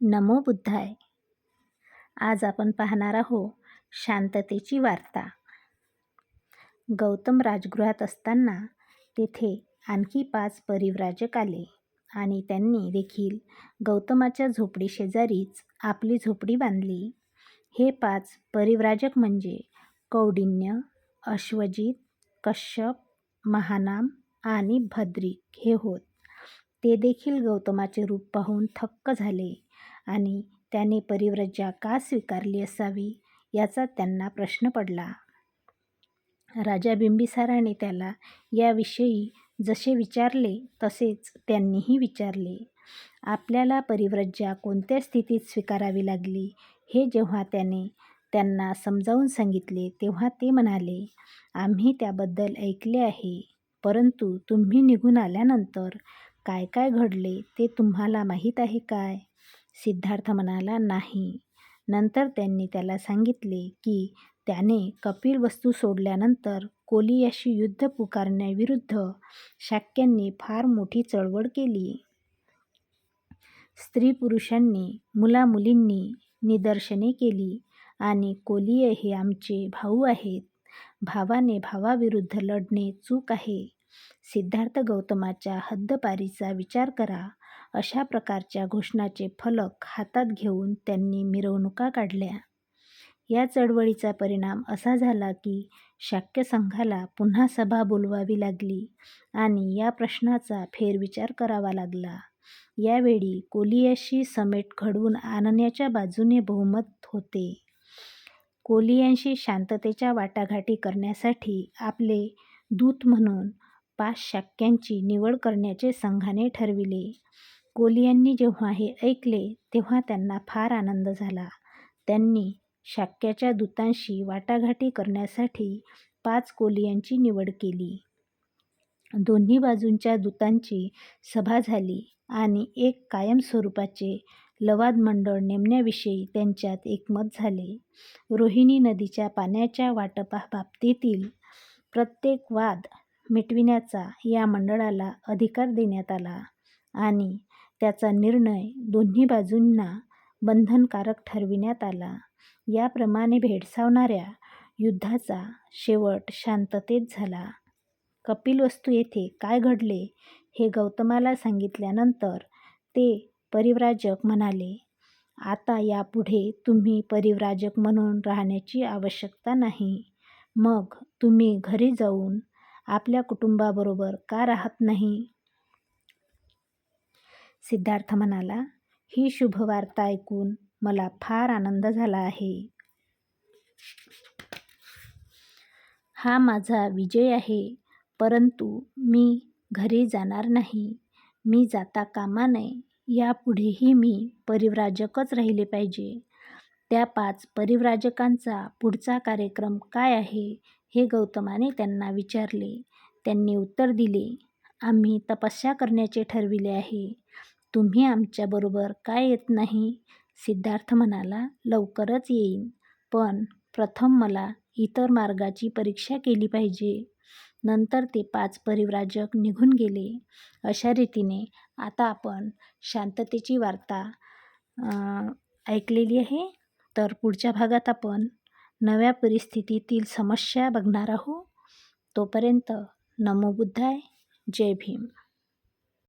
नमो बुद्धाय. आज आपण पाहणार आहोत शांततेची वार्ता. गौतम राजगृहात असताना तेथे आणखी पाच परिव्राजक आले आणि त्यांनी देखील गौतमाच्या झोपडी शेजारीच आपली झोपडी बांधली. हे पाच परिव्राजक म्हणजे कौडिन्य अश्वजित कश्यप महानाम आणि भद्रिक हे होत. ते देखील गौतमाचे रूप पाहून थक्क झाले. आणि त्याने परिव्रजा का स्वीकारली असावी याचा त्यांना प्रश्न पडला. राजा बिंबिसाराने त्याला याविषयी जसे विचारले तसेच त्यांनीही विचारले. आपल्याला परिव्रज्या कोणत्या स्थितीत स्वीकारावी लागली हे जेव्हा त्याने त्यांना समजावून सांगितले तेव्हा ते म्हणाले आम्ही त्याबद्दल ऐकले आहे परंतु तुम्ही निघून आल्यानंतर काय काय घडले ते तुम्हाला माहीत आहे काय? सिद्धार्थ म्हणाला नाही. नंतर त्यांनी त्याला सांगितले की त्याने कपिल वस्तू सोडल्यानंतर कोलियाशी युद्ध पुकारण्याविरुद्ध शाक्यांनी फार मोठी चळवळ केली. स्त्री पुरुषांनी मुलामुलींनी निदर्शने केली आणि कोलिय हे आमचे भाऊ आहेत. भावाने भावाविरुद्ध लढणे चूक आहे. सिद्धार्थ गौतमाच्या हद्दपारीचा विचार करा. अशा प्रकारच्या घोषणाचे फलक हातात घेऊन त्यांनी मिरवणुका काढल्या. या चळवळीचा परिणाम असा झाला की शाक्य संघाला पुन्हा सभा बोलवावी लागली आणि या प्रश्नाचा फेरविचार करावा लागला. यावेळी कोलियाशी समेट घडवून आणण्याच्या बाजूने बहुमत होते. कोलियांशी शांततेच्या वाटाघाटी करण्यासाठी आपले दूत म्हणून पाच शाक्यांची निवड करण्याचे संघाने ठरविले. कोलियांनी जेव्हा हे ऐकले तेव्हा त्यांना फार आनंद झाला. त्यांनी शाक्याच्या दूतांशी वाटाघाटी करण्यासाठी पाच कोलियांची निवड केली. दोन्ही बाजूंच्या दूतांची सभा झाली आणि एक कायमस्वरूपाचे लवाद मंडळ नेमण्याविषयी त्यांच्यात एकमत झाले. रोहिणी नदीच्या पाण्याच्या वाटपाबाबतीतील प्रत्येक वाद मिटविण्याचा या मंडळाला अधिकार देण्यात आला आणि त्याचा निर्णय दोन्ही बाजूंना बंधनकारक ठरविण्यात आला. याप्रमाणे भेडसावणाऱ्या युद्धाचा शेवट शांततेत झाला. कपिलवस्तू येथे काय घडले हे गौतमाला सांगितल्यानंतर ते परिव्राजक म्हणाले आता यापुढे तुम्ही परिव्राजक म्हणून राहण्याची आवश्यकता नाही. मग तुम्ही घरी जाऊन आपल्या कुटुंबाबरोबर का राहत नाही? सिद्धार्थ म्हणाला ही शुभवार्ता ऐकून मला फार आनंद झाला आहे. हा माझा विजय आहे परंतु मी घरी जाणार नाही. मी जाता कामा नये. यापुढेही मी परिव्राजकच राहिले पाहिजे. त्या पाच परिव्राजकांचा पुढचा कार्यक्रम काय आहे हे गौतमाने त्यांना विचारले. त्यांनी उत्तर दिले आम्ही तपस्या करण्याचे ठरविले आहे. तुम्ही आमच्याबरोबर काय येत नाही? सिद्धार्थ म्हणाला लवकरच येईन. पण प्रथम मला इतर मार्गाची परीक्षा केली पाहिजे. नंतर ते पाच परिव्राजक निघून गेले. अशा रीतीने आता आपण शांततेची वार्ता ऐकलेली आहे. तर पुढच्या भागात आपण नव्या परिस्थितीतील समस्या बघणार आहोत. तोपर्यंत नमो बुद्धाय. जय भीम.